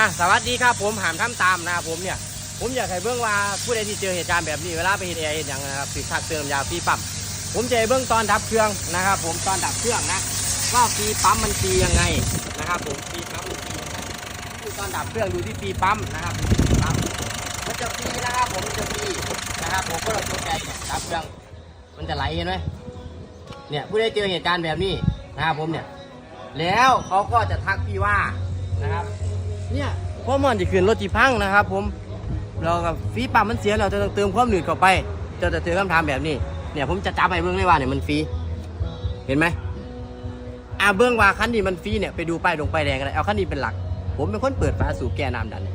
อะสวัสดีครับผมหามทำตามนะครับผมเนี่ย ผมอยากให้เบื้องว่าผู้ใดที่เจอเหตุการณ์แบบนี้เวลาไปเห็นแอร์เห็นอย่างนะครับติดทักเติมยาฟีปั๊มผมจะให้เบื้องตอนดับเครื่องนะครับ ผมตอนดับเครื่องนะว่าฟีปั๊มมันฟียังไงนะครับ ผมฟีปั๊มมันฟรียังไงดูตอนดับเครื่องดูที่ฟีปั๊มนะครับฟีปั๊มมันจะฟีนะครับ ผมจะฟีนะครับ ผมก็เราตัวใจเนี่ยดับเครื่องมันจะไหลเห็นไหมเนี่ยผู้ใดเจอเหตุการณ์แบบนี้นะครับผมเนี่ย แล้วเขาก็จะทักพี่ว่านะครับ เนี่ยพอมันจะขึ้นรถจีพังนะครับ ผมเรากับฟีปั๊มมันเสียเราจะต้องเติมความหนืดเข้าไปจะจะเจอคำถามแบบนี้เนี่ยผมจะจับไปเบื้องเลยว่าเนี่ยมันฟรีเห็นไหมอ่าเบื้องว่าคันนี้มันฟรีเนี่ยไปดูป้ายลงป้ายแดงกันเลยเอาคันนี้เป็นหลัก ผมเป็นคนเปิดฝาสูบแก้น้ำดัน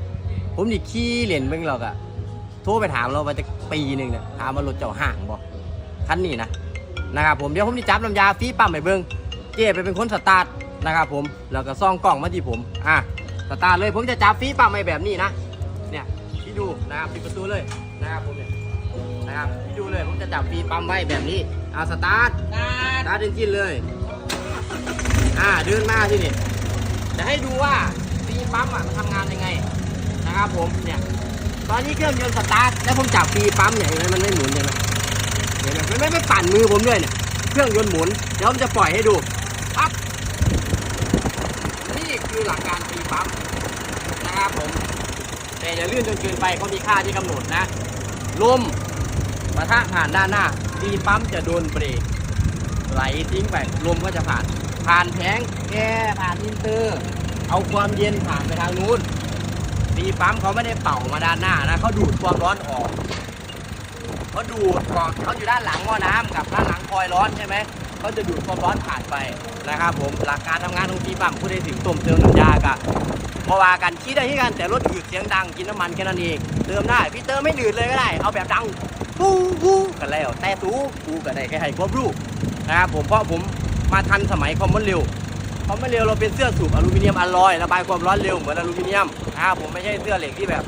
ผมนี่ขี้เหรียญเบื้องเรากะโทรไปถามเราว่าจะปีหนึ่งเนี่ยถามว่ารถเจ้าห่างบ่คันนี้นะนะครับผมเดี๋ยวผมจะจับน้ำยาฟีปั๊มไปเบื้องเจ้ไปเป็นคนสตาร์ทนะครับผมแล้วก็ซ่องกล่องมาที่ผมอะ สตาร์ทเลยผมจะจับฟรีปั๊มไปแบบนี้นะเนี่ยพี่ดูนะครับปิดประตูเลยนะครับผมเนี่ยนะครับพี่ดูเลยผมจะจับฟรีปั๊มไว้แบบนี้อะสตาร์ทสตาร์ทจริงๆเลยอ่าเดินมาที่นี่จะให้ดูว่าฟรีปั๊มอะมันทำงานยังไงนะครับผมเนี่ยตอนนี้เครื่องยนต์สตาร์ทแล้วผมจับฟรีปั๊มเนี่ยเห็นไหมมันไม่หมุนเห็นไหมเห็นไหมมันไม่ไม่ปั่นมือผมด้วยเนี่ยเครื่องยนต์หมุนเดี๋ยวผมจะปล่อยให้ดู ปั๊บนี่ คือหลักการตีปั๊มนะครับผมแต่อย่าลื่นจนเกินไปเขามีค่าที่กำหนดนะลมปะทะผ่านด้านหน้าตีปั๊มจะโดนเบรกไหลทิ้งไปลมก็จะผ่าน ผ่านแผงแอร์ผ่านอินเตอร์ เอาความเย็นผ่านไปทางนู้นตีปั๊มเขาไม่ได้เป่ามาด้านหน้านะเขาดูดความร้อนออกเขาดูดก่อนเขาอยู่ด้านหลังหม้อน้ำกับด้านหลังคอยร้อนใช่ไหม เขาจะดูดความร้อนผ่านไปนะครับผมหลักการทำงานของปีปั๊มผู้ใดถึงต้มเติมน้ำยากะเพราว่ากันคิดได้ที่กันแต่รถอืดเสียงดังกินน้ำมันแค่นั้นเองเติมได้พี่เติมไม่อืดเลยก็ได้ เอาแบบดังปูปูกันแล้วแต่ตูกูก็ได้แค่ให้ความรู้นะครับผมเพราะผมมาทันสมัยคอมมอนเร็วคอมมอนเร็วเราเป็นเสื้อสูบอลูมิเนียมอลลอยระบายความร้อนเร็วเหมือนอลูมิเนียมนะครับผมไม่ใช่เสื้อเหล็กที่แบบ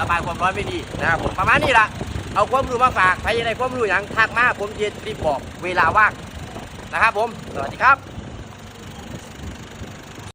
ระบายความร้อนไม่ดีนะครับผมประมาณนี้ละเอาความรู้มาฝากใครจะได้ความรู้อย่างทักมาผมจะรีบบอกเวลาว่าง นะครับผม สวัสดีครับ